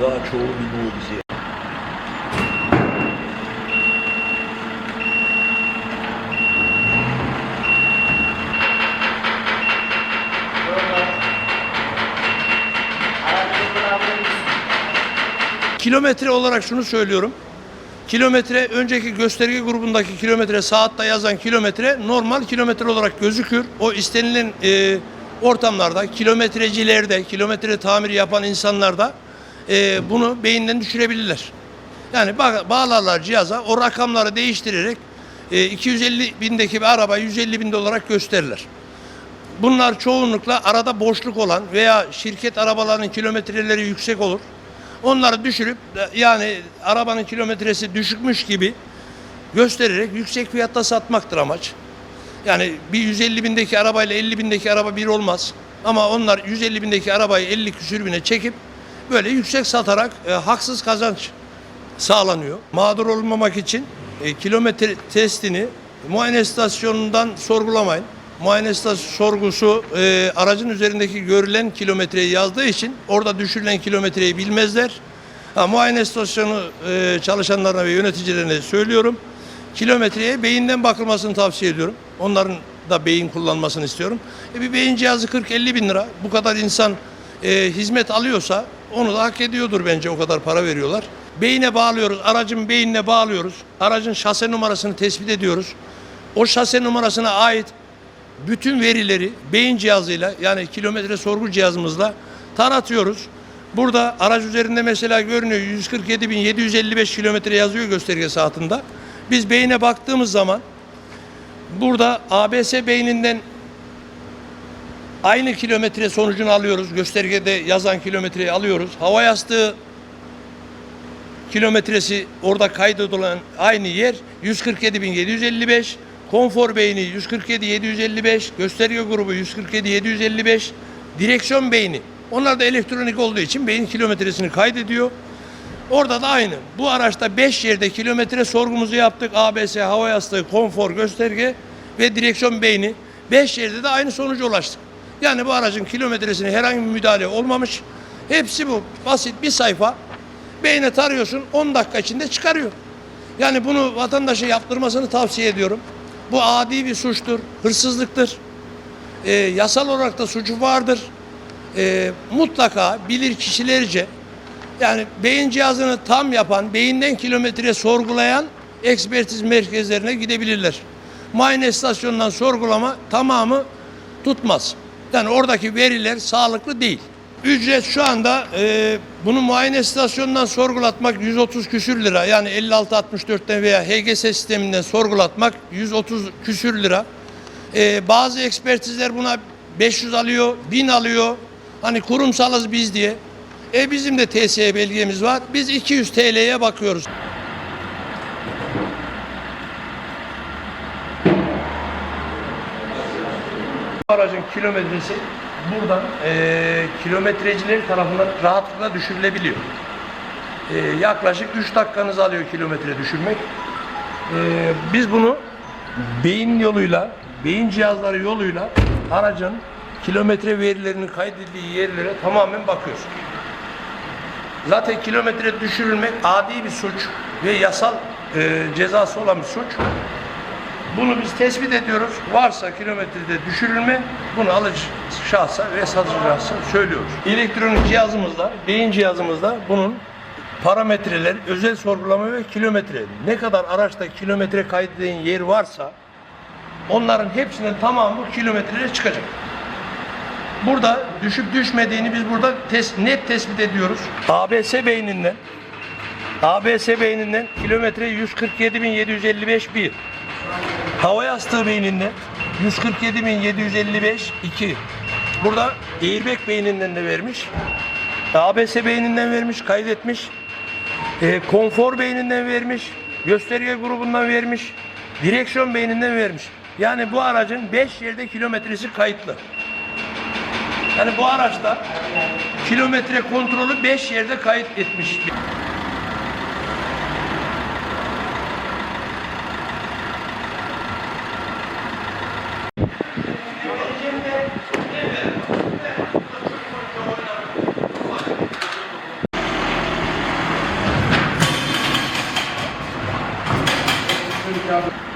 Daha çoğu bilmiyor bizi. Kilometre olarak şunu söylüyorum. Kilometre önceki gösterge grubundaki kilometre saatte yazan kilometre normal kilometre olarak gözükür. O istenilen e, ortamlarda kilometrecilerde kilometre tamiri yapan insanlarda e, bunu beyinden düşürebilirler. Yani ba- bağlarlar cihaza o rakamları değiştirerek e, 250 bindeki bir araba 150 binde olarak gösterirler. Bunlar çoğunlukla arada boşluk olan veya şirket arabalarının kilometreleri yüksek olur. Onları düşürüp e, yani arabanın kilometresi düşükmüş gibi göstererek yüksek fiyatta satmaktır amaç. Yani bir 150 bindeki arabayla 50 bindeki araba bir olmaz. Ama onlar 150 bindeki arabayı 50 küsür bine çekip böyle yüksek satarak e, haksız kazanç sağlanıyor. Mağdur olmamak için e, kilometre testini muayene istasyonundan sorgulamayın. Muayene istasyonu sorgusu e, aracın üzerindeki görülen kilometreyi yazdığı için orada düşürülen kilometreyi bilmezler. Ha, muayene istasyonu e, çalışanlarına ve yöneticilerine söylüyorum. Kilometreye beyinden bakılmasını tavsiye ediyorum. Onların da beyin kullanmasını istiyorum. E, bir beyin cihazı 40-50 bin lira. Bu kadar insan e, hizmet alıyorsa onu da hak ediyordur bence o kadar para veriyorlar. Beyine bağlıyoruz, aracın beynine bağlıyoruz. Aracın şase numarasını tespit ediyoruz. O şase numarasına ait bütün verileri beyin cihazıyla yani kilometre sorgu cihazımızla taratıyoruz. Burada araç üzerinde mesela görünüyor 147.755 kilometre yazıyor gösterge saatinde. Biz beyine baktığımız zaman burada ABS beyninden aynı kilometre sonucunu alıyoruz. Göstergede yazan kilometreyi alıyoruz. Hava yastığı kilometresi orada kaydedilen aynı yer 147.755. Konfor beyni 147.755. Gösterge grubu 147.755. Direksiyon beyni. Onlar da elektronik olduğu için beyin kilometresini kaydediyor. Orada da aynı. Bu araçta 5 yerde kilometre sorgumuzu yaptık. ABS, hava yastığı, konfor, gösterge ve direksiyon beyni. 5 yerde de aynı sonuca ulaştık. Yani bu aracın kilometresine herhangi bir müdahale olmamış. Hepsi bu. Basit bir sayfa. Beyne tarıyorsun 10 dakika içinde çıkarıyor. Yani bunu vatandaşa yaptırmasını tavsiye ediyorum. Bu adi bir suçtur, hırsızlıktır. Ee, yasal olarak da suçu vardır. Ee, mutlaka bilir kişilerce yani beyin cihazını tam yapan, beyinden kilometre sorgulayan ekspertiz merkezlerine gidebilirler. Muayene istasyonundan sorgulama tamamı tutmaz. Yani oradaki veriler sağlıklı değil. Ücret şu anda e, bunu muayene istasyonundan sorgulatmak 130 küsür lira. Yani 56-64'ten veya HGS sisteminden sorgulatmak 130 küsür lira. E, bazı ekspertizler buna 500 alıyor, 1000 alıyor. Hani kurumsalız biz diye. E bizim de TSE belgemiz var. Biz 200 TL'ye bakıyoruz. Aracın kilometresi buradan e, kilometreciler tarafından rahatlıkla düşürülebiliyor. E, yaklaşık 3 dakikanızı alıyor kilometre düşürmek. E, biz bunu beyin yoluyla, beyin cihazları yoluyla aracın kilometre verilerinin kaydedildiği yerlere tamamen bakıyoruz. Zaten kilometre düşürülmek adi bir suç ve yasal e, cezası olan bir suç. Bunu biz tespit ediyoruz. Varsa kilometrede düşürülme bunu alıcı şahsa ve satıcı şahsa söylüyoruz. Elektronik cihazımızda, beyin cihazımızda bunun parametreler, özel sorgulama ve kilometre. Ne kadar araçta kilometre kaydeden yer varsa onların hepsinin tamamı kilometreye çıkacak. Burada düşüp düşmediğini biz burada tes- net tespit ediyoruz. ABS beyninden ABS beyninden kilometre 147.755 bir. Hava yastığı beyninden 147.755 2. Burada airbag beyninden de vermiş. ABS beyninden vermiş, kaydetmiş. E, konfor beyninden vermiş. Gösterge grubundan vermiş. Direksiyon beyninden vermiş. Yani bu aracın 5 yerde kilometresi kayıtlı. Yani bu araçta kilometre kontrolü 5 yerde kayıt etmiş. out.